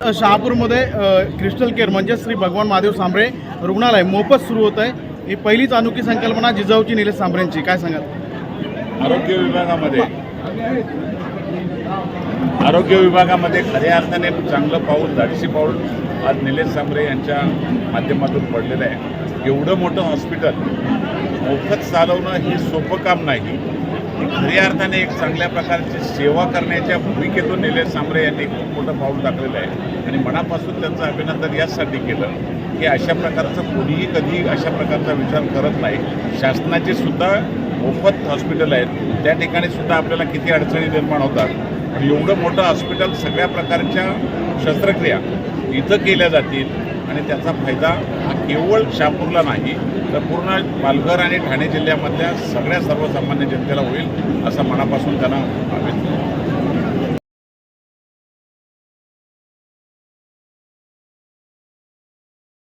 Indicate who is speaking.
Speaker 1: शहापूरमध्ये crystal care म्हणजे श्री भगवान महादेव सांबरे रुग्णालय मोफत सुरू होत आहे. ही पहिलीच अनोखी संकल्पना जिजाऊची निलेश सांबरेंची. काय सांगाल?
Speaker 2: आरोग्य विभागामध्ये. आरोग्य विभागामध्ये खऱ्या अर्थाने चांगलं पाऊल धाडशी पाऊल आज निलेश सांबरे यांच्या माध्यमातून पडलेलं आहे. एवढं मोठं हॉस्पिटल मोफत चालवणं हे सोपं काम नाही. खऱ्या अर्थाने एक चांगल्या प्रकारची सेवा करण्याच्या भूमिकेतून निलेश सांबरे यांनी खूप मोठं पाऊल टाकलेलं आहे. आणि मनापासून त्यांचं अभिनंदन याचसाठी केलं की अशा प्रकारचं कोणीही कधी अशा प्रकारचा विचार करत नाही. शासनाचे सुद्धा मोफत हॉस्पिटल आहेत. त्या ठिकाणी सुद्धा आपल्याला किती अडचणी निर्माण होतात. एवढं मोठं हॉस्पिटल सगळ्या प्रकारच्या शस्त्रक्रिया इथं केल्या जातील. आणि त्याचा फायदा हा केवळ शहापूरला नाही तर पूर्ण पालघर आणि ठाणे जिल्ह्यामधल्या सगळ्या सर्वसामान्य जनतेला होईल असं मनापासून त्यांना अभिनंदन